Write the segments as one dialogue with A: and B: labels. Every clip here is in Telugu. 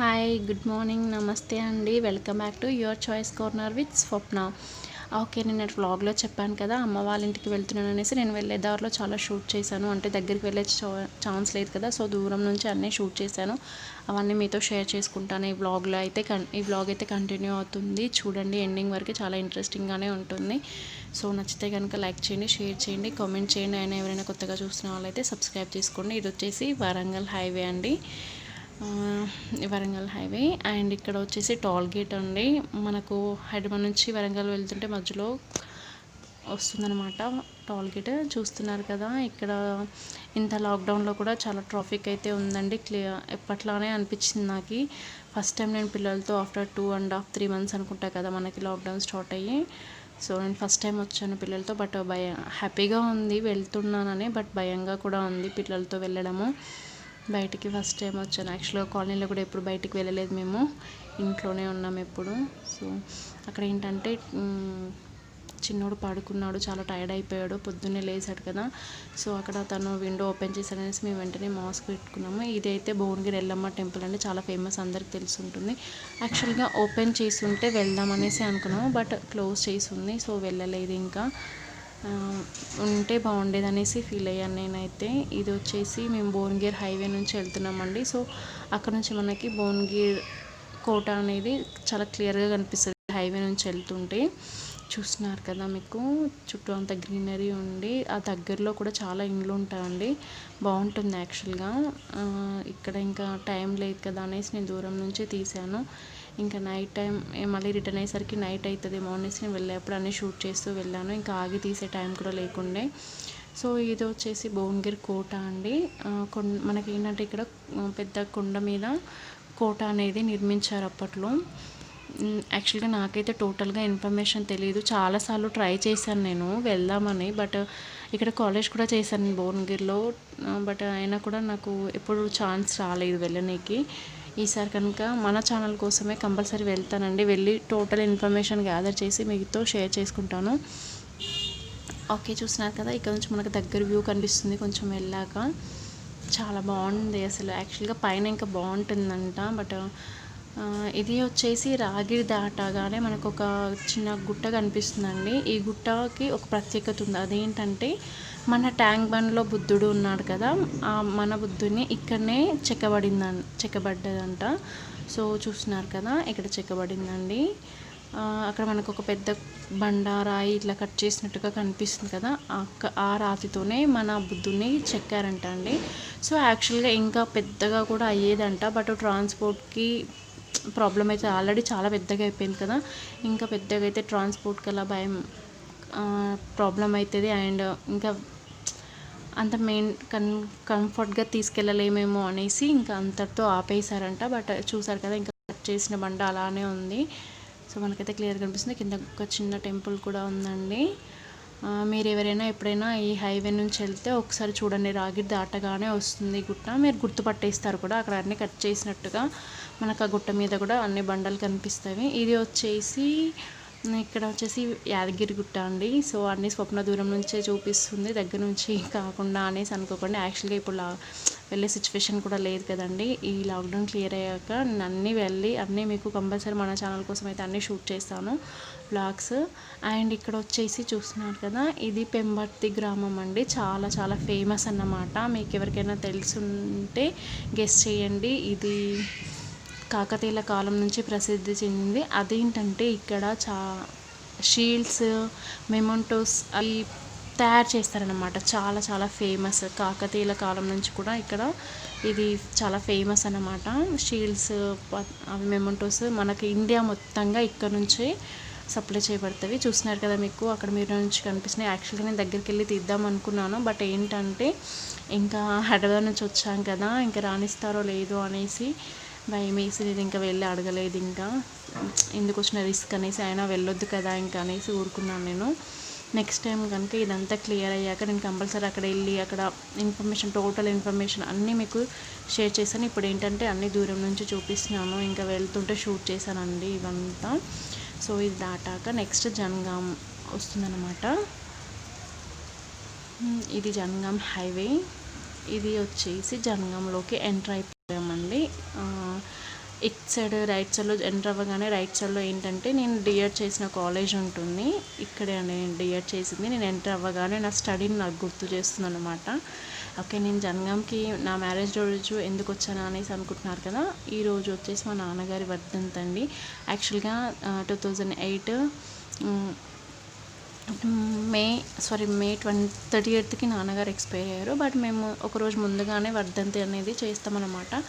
A: హాయ్ గుడ్ మార్నింగ్ నమస్తే అండి. Welcome back to your choice corner with Swapna. Okay నేను వ్లాగ్లో చెప్పాను కదా అమ్మ వాళ్ళ ఇంటికి వెళ్తున్నాను అనేసి నేను వెళ్ళే దారిలో చాలా షూట్ చేశాను. అంటే దగ్గరికి వెళ్ళే ఛాన్స్ లేదు కదా సో దూరం నుంచి అన్నీ షూట్ చేశాను. అవన్నీ మీతో షేర్ చేసుకుంటాను. ఈ వ్లాగ్లో అయితే కన్ ఈ వ్లాగ్ అయితే కంటిన్యూ అవుతుంది. చూడండి ఎండింగ్ వరకు చాలా ఇంట్రెస్టింగ్గానే ఉంటుంది. సో నచ్చితే కనుక లైక్ చేయండి షేర్ చేయండి కామెంట్ చేయండి. అయినా ఎవరైనా కొత్తగా చూసిన వాళ్ళైతే సబ్స్క్రైబ్ చేసుకోండి. ఇది వచ్చేసి వరంగల్ హైవే అండి. వరంగల్ హైవే. అండ్ ఇక్కడ వచ్చేసి టోల్ గేట్ అండి. మనకు హైదరాబాద్ నుంచి వరంగల్ వెళ్తుంటే మధ్యలో వస్తుందనమాట టోల్ గేట్. చూస్తున్నారు కదా ఇక్కడ ఇంత లాక్డౌన్లో కూడా చాలా ట్రాఫిక్ అయితే ఉందండి. క్లియర్ ఎప్పట్లానే అనిపించింది నాకు. ఫస్ట్ టైం నేను పిల్లలతో after two and half three months అనుకుంటా కదా మనకి లాక్డౌన్ స్టార్ట్ అయ్యి. సో నేను ఫస్ట్ టైం వచ్చాను పిల్లలతో బట్ భయ హ్యాపీగా ఉంది వెళ్తున్నానని బట్ భయంగా కూడా ఉంది పిల్లలతో వెళ్ళడము. బయటికి ఫస్ట్ టైం వచ్చాను. యాక్చువల్గా కాలనీలో కూడా ఎప్పుడు బయటికి వెళ్ళలేదు మేము. ఇంట్లోనే ఉన్నాం ఎప్పుడు. సో అక్కడ ఏంటంటే చిన్నోడు పడుకున్నాడు చాలా టైర్డ్ అయిపోయాడు. పొద్దున్నే లేచాడు కదా. సో అక్కడ తను విండో ఓపెన్ చేశాడనేసి మేము వెంటనే మాస్క్ పెట్టుకున్నాము. ఇదైతే భువనగిరి ఎల్లమ్మ టెంపుల్ అంటే చాలా ఫేమస్ అందరికి తెలిసి ఉంటుంది యాక్చువల్గా ఓపెన్ చేసి ఉంటే వెళ్దాం అనేసి అనుకున్నాము బట్ క్లోజ్ చేసి ఉంది. సో వెళ్ళలేదు ఇంకా. ఉంటే బాగుండేది అనేసి ఫీల్ అయ్యాను నేనైతే. ఇది వచ్చేసి మేము భువనగిరి హైవే నుంచి వెళ్తున్నామండి. సో అక్కడ నుంచి మనకి భువనగిరి కోట అనేది చాలా క్లియర్గా కనిపిస్తుంది హైవే నుంచి వెళ్తుంటే. చూస్తున్నారు కదా మీకు. చుట్టూ అంత గ్రీనరీ ఉండి ఆ దగ్గరలో కూడా చాలా ఇండ్లు ఉంటాయండి. బాగుంటుంది యాక్చువల్గా. ఇక్కడ ఇంకా టైం లేదు కదా అనేసి నేను దూరం నుంచే తీశాను. ఇంకా నైట్ టైం మళ్ళీ రిటర్న్ అయ్యేసరికి నైట్ అవుతుంది. మార్నింగ్స్ నేను వెళ్ళేప్పుడు అన్నీ షూట్ చేస్తూ వెళ్ళాను. ఇంకా ఆగి తీసే టైం కూడా లేకుండే. సో ఇది వచ్చేసి భువనగిరి కోట అండి. మనకి ఏంటంటే ఇక్కడ పెద్ద కొండ మీద కోట అనేది నిర్మించారు అప్పట్లో. యాక్చువల్గా నాకైతే టోటల్గా ఇన్ఫర్మేషన్ తెలియదు చాలాసార్లు ట్రై చేశాను నేను వెళ్దామని బట్ ఇక్కడ కాలేజ్ కూడా చేశాను భువనగిరిలో. బట్ అయినా కూడా నాకు ఎప్పుడు ఛాన్స్ రాలేదు వెళ్ళనీకి. ఈసారి కనుక మన ఛానల్ కోసమే కంపల్సరీ వెళ్తానండి. వెళ్ళి టోటల్ ఇన్ఫర్మేషన్ గ్యాదర్ చేసి మీతో షేర్ చేసుకుంటాను. ఓకే చూసినారు కదా ఇక్కడ నుంచి మనకు దగ్గర వ్యూ కనిపిస్తుంది. కొంచెం వెళ్ళాక చాలా బాగుంది అసలు. యాక్చువల్గా పైన ఇంకా బాగుంటుందంట బట్ ఇది వచ్చేసి రాగిరి దాటగానే మనకు ఒక చిన్న గుట్ట కనిపిస్తుందండి. ఈ గుట్టకి ఒక ప్రత్యేకత ఉంది. అదేంటంటే మన ట్యాంక్ బండ్లో బుద్ధుడు ఉన్నాడు కదా మన బుద్ధుని ఇక్కడనే చెక్కబడింద చెక్కబడ్డదంట. సో చూస్తున్నారు కదా ఇక్కడ చెక్కబడిందండి. అక్కడ మనకు ఒక పెద్ద బండారాయి ఇట్లా కట్ చేసినట్టుగా కనిపిస్తుంది కదా ఆ రాతితోనే మన బుద్ధుని చెక్కారంట అండి సో యాక్చువల్గా ఇంకా పెద్దగా కూడా అయ్యేదంట బట్ ట్రాన్స్పోర్ట్కి ప్రాబ్లం అయితే ఆల్రెడీ చాలా పెద్దగా అయిపోయింది కదా. ఇంకా పెద్దగా అయితే ట్రాన్స్పోర్ట్కి అలా భయం ప్రాబ్లం అవుతుంది అండ్ ఇంకా అంత మెయిన్ కన్ కంఫర్ట్గా తీసుకెళ్ళలేమేమో అనేసి ఇంకా అంతటితో ఆపేశారంట. బట్ చూసారు కదా ఇంకా కట్ చేసిన బండ అలానే ఉంది. సో మనకైతే క్లియర్గా కనిపిస్తుంది కింద ఒక చిన్న టెంపుల్ కూడా ఉందండి. మీరు ఎవరైనా ఎప్పుడైనా ఈ హైవే నుంచి వెళ్తే ఒకసారి చూడండి రాగి దాటగానే వస్తుంది గుట్ట. మీరు గుర్తుపట్టేస్తారు కూడా అక్కడ అన్నీ కట్ చేసినట్టుగా మనకు ఆ గుట్ట మీద కూడా అన్ని బండలు కనిపిస్తాయి. ఇది వచ్చేసి ఇక్కడ వచ్చేసి యాదగిరి గుట్ట అండి. సో అన్ని స్వప్న దూరం నుంచే చూపిస్తుంది. దగ్గర నుంచి కాకుండా అనేసి అనుకోకుండా. యాక్చువల్గా ఇప్పుడు వెళ్ళే సిచ్యువేషన్ కూడా లేదు కదండి. ఈ లాక్డౌన్ క్లియర్ అయ్యాక నేను అన్నీ వెళ్ళి అన్నీ మీకు కంపల్సరీ మన ఛానల్ కోసం అయితే అన్నీ షూట్ చేస్తాను బ్లాగ్స్ అండ్ ఇక్కడ వచ్చేసి చూస్తున్నారు కదా ఇది పెంబర్తి గ్రామం అండి. చాలా చాలా ఫేమస్ అన్నమాట. మీకు ఎవరికైనా తెలుసుంటే గెస్ట్ చేయండి. ఇది కాకతీయుల కాలం నుంచి ప్రసిద్ధి చెందింది. అదేంటంటే ఇక్కడ చా షీల్డ్స్ మెమోంటోస్ అవి తయారు చేస్తారనమాట చాలా చాలా ఫేమస్ కాకతీయుల కాలం నుంచి కూడా ఇక్కడ ఇది చాలా ఫేమస్ అనమాట షీల్డ్స్ అవి మెమోంటోస్ మనకి ఇండియా మొత్తంగా ఇక్కడ నుంచే సప్లై చేయబడతాయి. చూస్తున్నారు కదా మీకు అక్కడ మీరు నుంచి కనిపిస్తున్నాయి. యాక్చువల్గా నేను దగ్గరికి వెళ్ళి తీద్దాం అనుకున్నాను. బట్ ఏంటంటే ఇంకా హైదరాబాద్ నుంచి వచ్చాం కదా ఇంకా రాణిస్తారో లేదో అనేసి భయం వేసి నేను ఇంకా వెళ్ళి అడగలేదు ఇంకా. ఎందుకు వచ్చిన రిస్క్ అనేసి అయినా వెళ్ళొద్దు కదా ఇంకా అనేసి ఊరుకున్నాను నేను. నెక్స్ట్ టైం కనుక ఇదంతా క్లియర్ అయ్యాక నేను కంపల్సరీ అక్కడ వెళ్ళి అక్కడ ఇన్ఫర్మేషన్ టోటల్ ఇన్ఫర్మేషన్ అన్నీ మీకు షేర్ చేశాను. ఇప్పుడు ఏంటంటే అన్ని దూరం నుంచి చూపిస్తున్నాను. ఇంకా వెళ్తుంటే షూట్ చేశానండి ఇవంతా. సో ఇది దాటాక నెక్స్ట్ జనగాం వస్తుందన్నమాట. ఇది జనగాం హైవే. ఇది వచ్చేసి జనగాంలోకి ఎంటర్ అయిపోయింది అయిపోయామండి ఇట్ సైడ్ రైట్ సైడ్లో ఎంటర్ అవ్వగానే రైట్ సైడ్లో ఏంటంటే నేను డిఎడ్ చేసిన కాలేజ్ ఉంటుంది. ఇక్కడే అండి నేను డిఎడ్ చేసింది. నేను ఎంటర్ అవ్వగానే నా స్టడీని నాకు గుర్తు చేస్తుంది అనమాట ఓకే నేను జనగాంకి నా మ్యారేజ్ రోజు ఎందుకు వచ్చాను అనేసి అనుకుంటున్నారు కదా? ఈ రోజు వచ్చేసి మా నాన్నగారి వర్ధంతండి యాక్చువల్గా two thousand eight May sorry May twenty thirty ఎయిత్కి నాన్నగారు ఎక్స్పైర్ అయ్యారు. బట్ మేము ఒక రోజు ముందుగానే వర్ధంతి అనేది చేస్తామన్నమాట.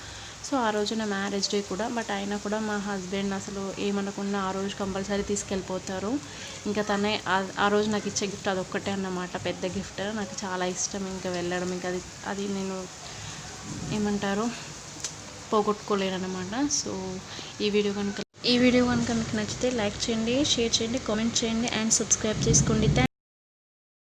A: సో ఆ రోజున మ్యారేజ్ డే కూడా. బట్ అయినా కూడా మా హస్బెండ్ అసలు ఏమనకుండా ఆ రోజు కంపల్సరీ తీసుకెళ్ళిపోతారు. ఇంకా తనే ఆ- ఆ రోజు నాకు ఇచ్చే గిఫ్ట్ అదొక్కటే అన్నమాట. పెద్ద గిఫ్ట్. నాకు చాలా ఇష్టం ఇంకా వెళ్ళడం. ఇంకా అది అది నేను ఏమంటారు? పోగొట్టుకోలేనమాట సో ఈ వీడియో కనుక ఈ వీడియో కనుక మీకు నచ్చితే లైక్ చేయండి షేర్ చేయండి కామెంట్ చేయండి అండ్ సబ్స్క్రైబ్ చేసుకోండి.